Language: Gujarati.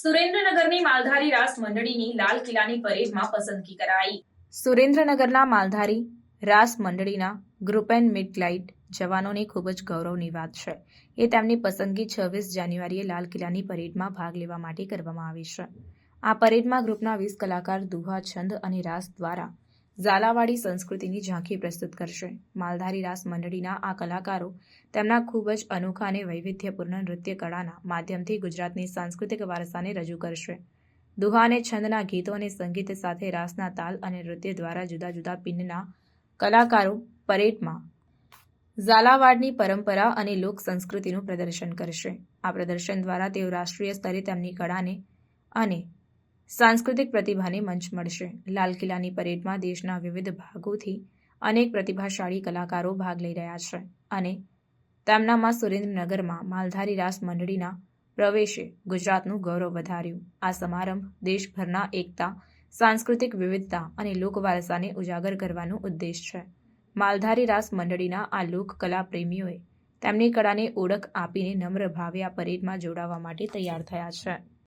સુરેન્દ્રનગરની માલધારી રાસ મંડળીની લાલ કિલ્લાની પરેડમાં પસંદગી કરાઈ. સુરેન્દ્રનગરના માલધારી રાસ મંડળીના ગ્રુપ એન્ડ મિડ લાઇટ જવાનોની ખૂબ જ ગૌરવની વાત છે. એ તેમની પસંદગી છવ્વીસ જાન્યુઆરીએ લાલ કિલ્લાની પરેડમાં ભાગ લેવા માટે કરવામાં આવી છે. આ પરેડમાં ગ્રુપના વીસ કલાકાર દુહા, છંદ અને રાસ દ્વારા ઝાલાવાડી સંસ્કૃતિની ઝાંખી પ્રસ્તુત કરશે. માલધારી રાસ મંડળીના આ કલાકારો તેમના ખૂબ જ અનોખા અને વૈવિધ્યપૂર્ણ નૃત્ય કળાના માધ્યમથી ગુજરાતની સાંસ્કૃતિક વારસાને રજૂ કરશે. દુહા અને છંદના ગીતો અને સંગીત સાથે રાસના તાલ અને નૃત્ય દ્વારા જુદા જુદા પિંડના કલાકારો પરેડમાં ઝાલાવાડની પરંપરા અને લોક સંસ્કૃતિનું પ્રદર્શન કરશે. આ પ્રદર્શન દ્વારા તેઓ રાષ્ટ્રીય સ્તરે તેમની કળાને અને સાંસ્કૃતિક પ્રતિભાને મંચ મળશે. લાલ કિલ્લાની પરેડમાં દેશના વિવિધ ભાગોથી અનેક પ્રતિભાશાળી કલાકારો ભાગ લઈ રહ્યા છે અને તેમનામાં સુરેન્દ્રનગરમાં માલધારી રાસ મંડળીના પ્રવેશે ગુજરાતનું ગૌરવ વધાર્યું. આ સમારંભ દેશભરના એકતા, સાંસ્કૃતિક વિવિધતા અને લોકવારસાને ઉજાગર કરવાનો ઉદ્દેશ છે. માલધારી રાસ મંડળીના આ લોક કલા પ્રેમીઓએ તેમની કળાને ઓળખ આપીને નમ્ર ભાવે આ પરેડમાં જોડાવા માટે તૈયાર થયા છે.